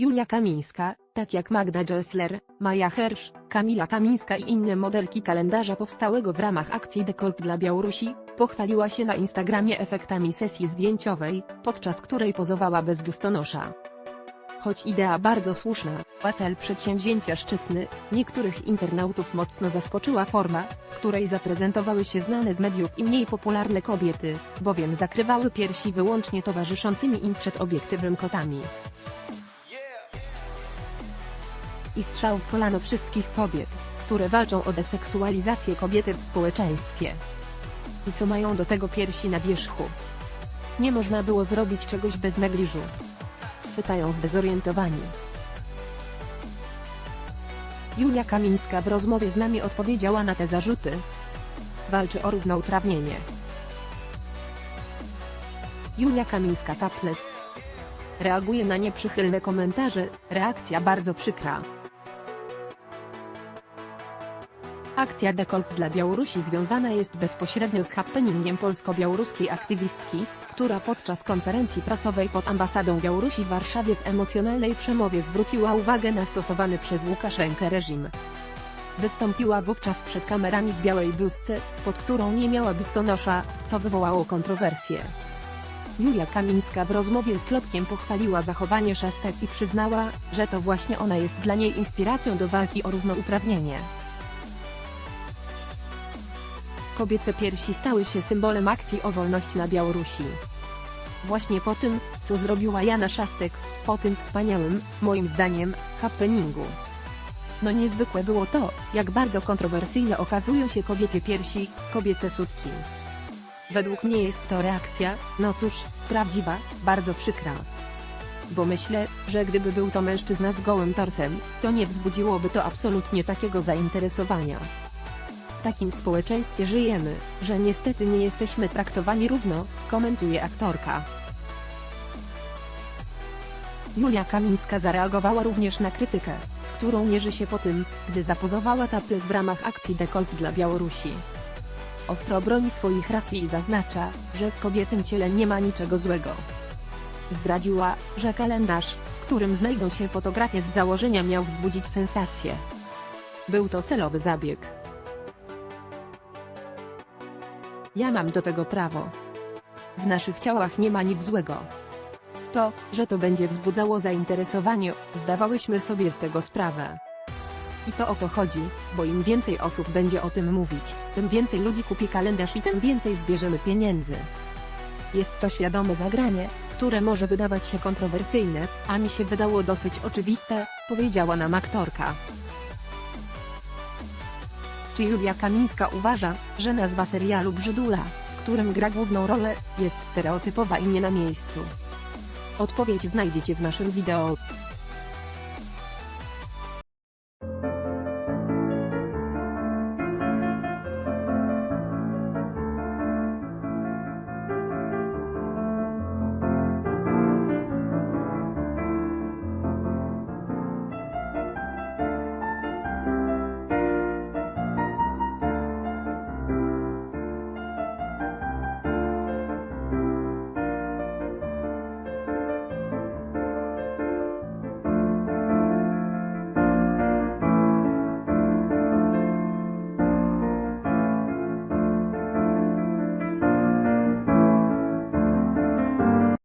Julia Kamińska, tak jak Magda Gessler, Maja Hersz, Kamila Kamińska i inne modelki kalendarza powstałego w ramach akcji Dekolt dla Białorusi, pochwaliła się na Instagramie efektami sesji zdjęciowej, podczas której pozowała bez biustonosza. Choć idea bardzo słuszna, a cel przedsięwzięcia szczytny, niektórych internautów mocno zaskoczyła forma, której zaprezentowały się znane z mediów i mniej popularne kobiety, bowiem zakrywały piersi wyłącznie towarzyszącymi im przed obiektywem kotami. I strzał w kolano wszystkich kobiet, które walczą o deseksualizację kobiety w społeczeństwie. I co mają do tego piersi na wierzchu? Nie można było zrobić czegoś bez negliżu. Pytają zdezorientowani. Julia Kamińska w rozmowie z nami odpowiedziała na te zarzuty. Walczy o równouprawnienie. Julia Kamińska Taples. Reaguje na nieprzychylne komentarze, reakcja bardzo przykra. Akcja Dekolt dla Białorusi związana jest bezpośrednio z happeningiem polsko-białoruskiej aktywistki, która podczas konferencji prasowej pod ambasadą Białorusi w Warszawie w emocjonalnej przemowie zwróciła uwagę na stosowany przez Łukaszenkę reżim. Wystąpiła wówczas przed kamerami w białej bluzce, pod którą nie miała biustonosza, co wywołało kontrowersje. Julia Kamińska w rozmowie z Klotkiem pochwaliła zachowanie szastek i przyznała, że to właśnie ona jest dla niej inspiracją do walki o równouprawnienie. Kobiece piersi stały się symbolem akcji o wolność na Białorusi. Właśnie po tym, co zrobiła Jana Szastek, po tym wspaniałym, moim zdaniem, happeningu. No niezwykłe było to, jak bardzo kontrowersyjne okazują się kobiecie piersi, kobiece sutki. Według mnie jest to reakcja, no cóż, prawdziwa, bardzo przykra. Bo myślę, że gdyby był to mężczyzna z gołym torsem, to nie wzbudziłoby to absolutnie takiego zainteresowania. W takim społeczeństwie żyjemy, że niestety nie jesteśmy traktowani równo, komentuje aktorka. Julia Kamińska zareagowała również na krytykę, z którą mierzy się po tym, gdy zapozowała taples w ramach akcji Dekolt dla Białorusi. Ostro broni swoich racji i zaznacza, że w kobiecym ciele nie ma niczego złego. Zdradziła, że kalendarz, w którym znajdą się fotografie z założenia miał wzbudzić sensację. Był to celowy zabieg. Ja mam do tego prawo. W naszych ciałach nie ma nic złego. To, że to będzie wzbudzało zainteresowanie, zdawałyśmy sobie z tego sprawę. I to o to chodzi, bo im więcej osób będzie o tym mówić, tym więcej ludzi kupi kalendarz i tym więcej zbierzemy pieniędzy. Jest to świadome zagranie, które może wydawać się kontrowersyjne, a mi się wydało dosyć oczywiste, powiedziała nam aktorka. Czy Julia Kamińska uważa, że nazwa serialu Brzydula, w którym gra główną rolę, jest stereotypowa i nie na miejscu? Odpowiedź znajdziecie w naszym wideo.